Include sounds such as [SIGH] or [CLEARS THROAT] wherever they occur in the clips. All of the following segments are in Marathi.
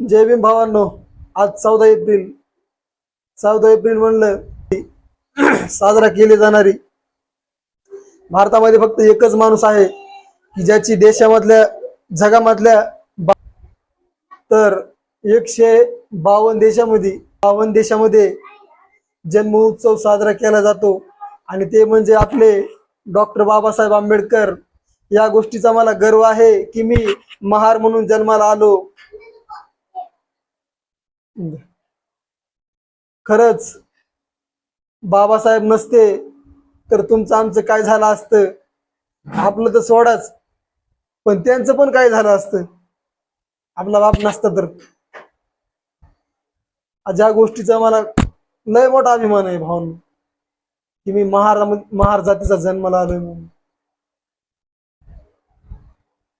जय भीम भावांनो आज चौदा एप्रिल. चौदा एप्रिल म्हणलं की [CLEARS THROAT] साजरा केली जाणारी. भारतामध्ये फक्त एकच माणूस आहे की ज्याची देशामधल्या जगामधल्या बा- तर एकशे बावन्न देशामध्ये बावन्न देशामध्ये जन्म उत्सव साजरा केला जातो. आणि ते म्हणजे आपले डॉक्टर बाबासाहेब आंबेडकर. या गोष्टीचा मला गर्व आहे की मी महार म्हणून जन्माला आलो. खरंच बाबासाहेब नसते तर तुमचं आमचं काय झालं असतं? आपलं तर सोडाच. पण त्यांचं पण काय झालं असतं? आपला बाप नसता तर. ज्या गोष्टीचा मला लय मोठा अभिमान आहे भावना की मी महार महार जातीचा जन्माला आलोय म्हणून.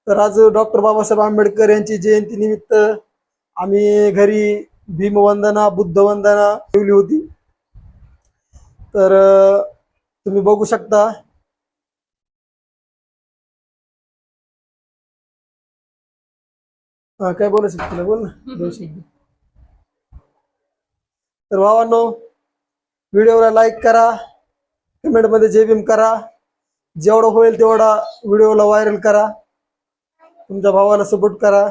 तर आज डॉक्टर बाबासाहेब आंबेडकर यांची जयंती निमित्त आम्ही घरी भीमवंदना बुद्धवंदना ठेवली होती. तर तुम्ही बघू शकता. हा काय बोलू शकतो तुला? बोल ना. दोन शब्द. तर भावांनो व्हिडिओला लाईक करा. कमेंटमध्ये जे भीम करा. जेवढं होईल तेवढा व्हिडिओला व्हायरल करा. तुमच्या भावाला सपोर्ट करा.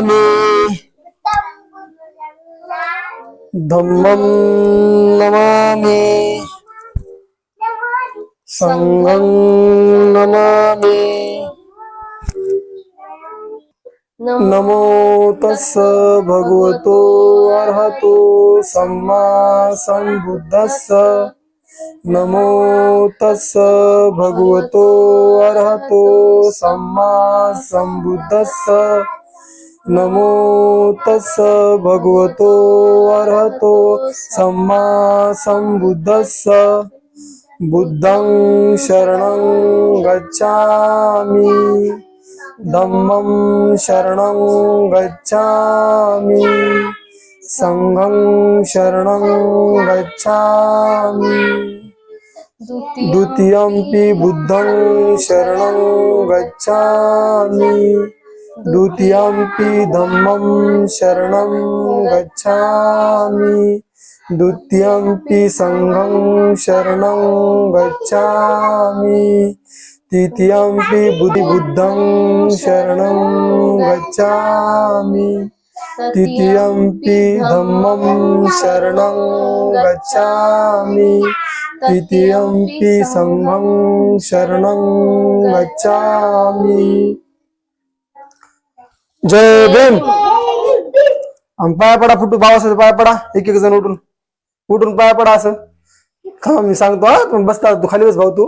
नमामि धम्मं नमामि। संघं नमामि। नमो तस्स भगवतो अर्हतो सम्मा सम्बुद्धस्स नमो तस्स भगवतो अर्हतो सम्मा सम्बुद्धस्स नमो तस्स भगवतो अर्हतो सम्मा सम्बुद्धस्स। बुद्धं शरणं गच्छामि। धम्मं शरणं गच्छामि। संघं शरणं गच्छामि। द्वितीयं पि बुद्धं शरणं गच्छामि। द्वितीयंपि धम्मं शरणं गच्छामि। द्वितीयंपि संघं शरणं गच्छामि। तृतीयंपि बुद्धिबुद्धं शरणं गच्छामि। तृतीयंपि धम्मं शरणं गच्छामि। तृतीयंपि संघं शरणं गच्छामि। जय भीम. पाया पडा फुटू भावासाठी पाया पडा. एक एक जण उठून. उठून पाया पडा असं. हा मी सांगतो हा पण बसता तू खाली बस भाऊ तू.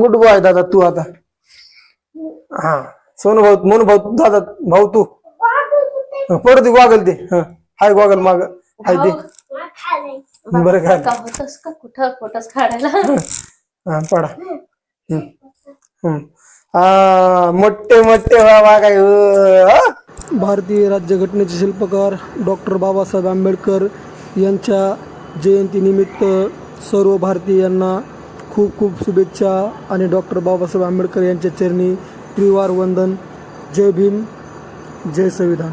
गुड बॉय दादा तू आता. हा सोनू भाऊ मोनू भाऊ तू दादा भाऊ तू. पडू दे गॉगल ते हा हाय गॉगल माग. हाय ते बरं काय कुठं? काढायला? हा पडा. हम्म. हम्म. हा मोठे मोठे बाबा काय भारतीय राज्यघटनेचे शिल्पकार डॉक्टर बाबासाहेब आंबेडकर यांच्या जयंतीनिमित्त सर्व भारतीयांना खूप खूप शुभेच्छा आणि डॉक्टर बाबासाहेब आंबेडकर यांच्या चरणी त्रिवार वंदन. जय भीम जय संविधान.